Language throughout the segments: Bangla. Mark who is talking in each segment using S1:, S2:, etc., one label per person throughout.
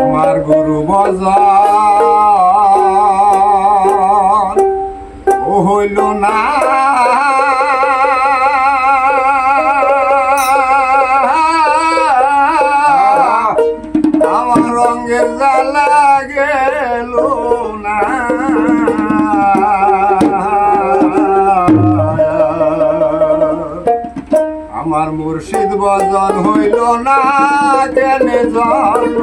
S1: আমার গুরু বজন হইল না। আমার রঙের জ্বালা গেল না। আমার মুর্শিদ বজন হইল না, কেন জন্ম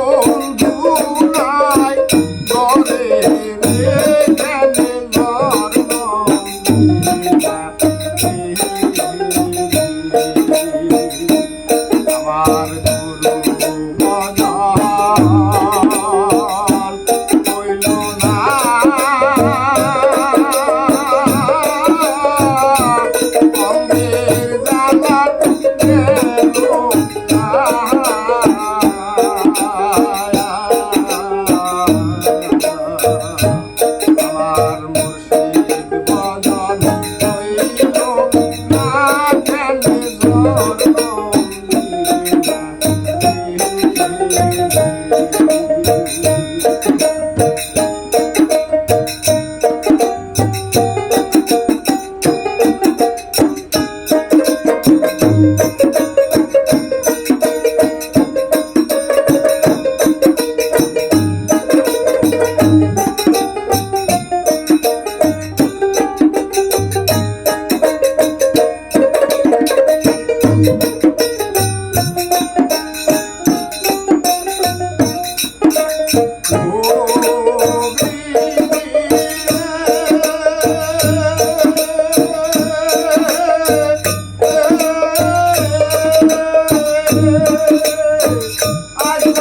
S1: আমার প্রাণ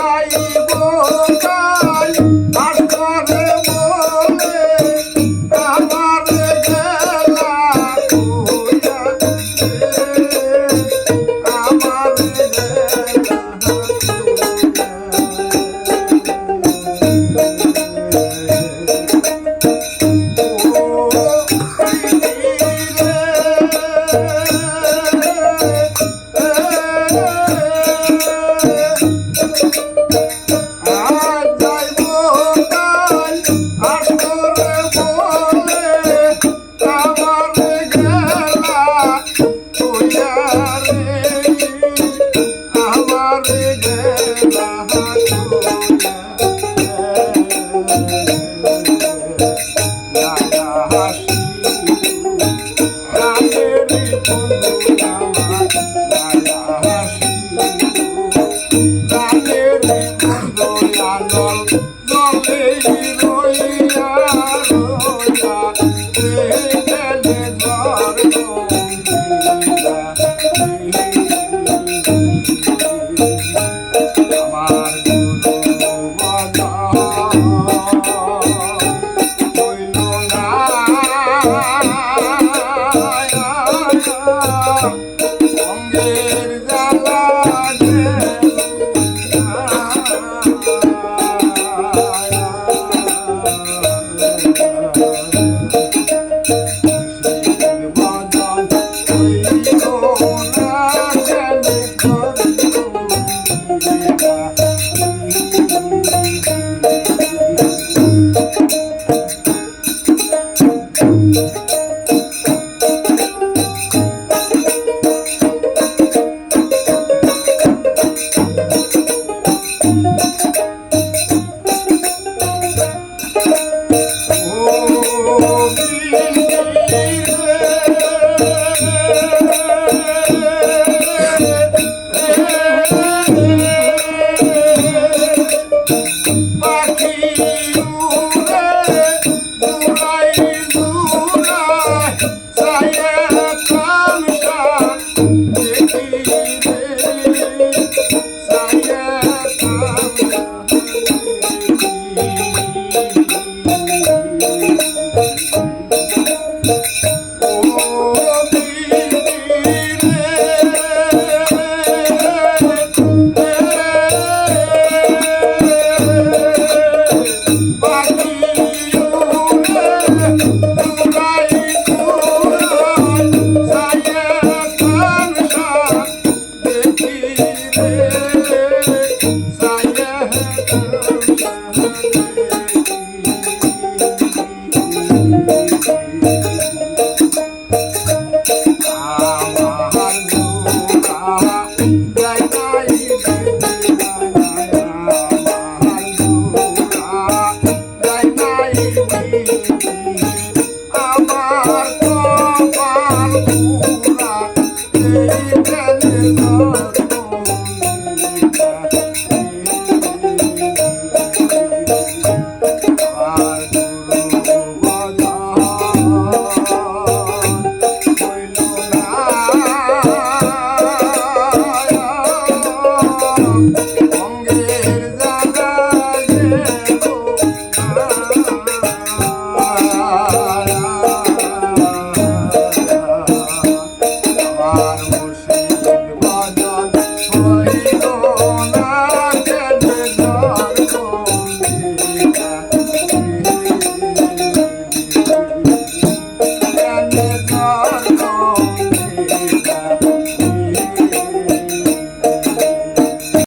S1: sair boca. Thank you.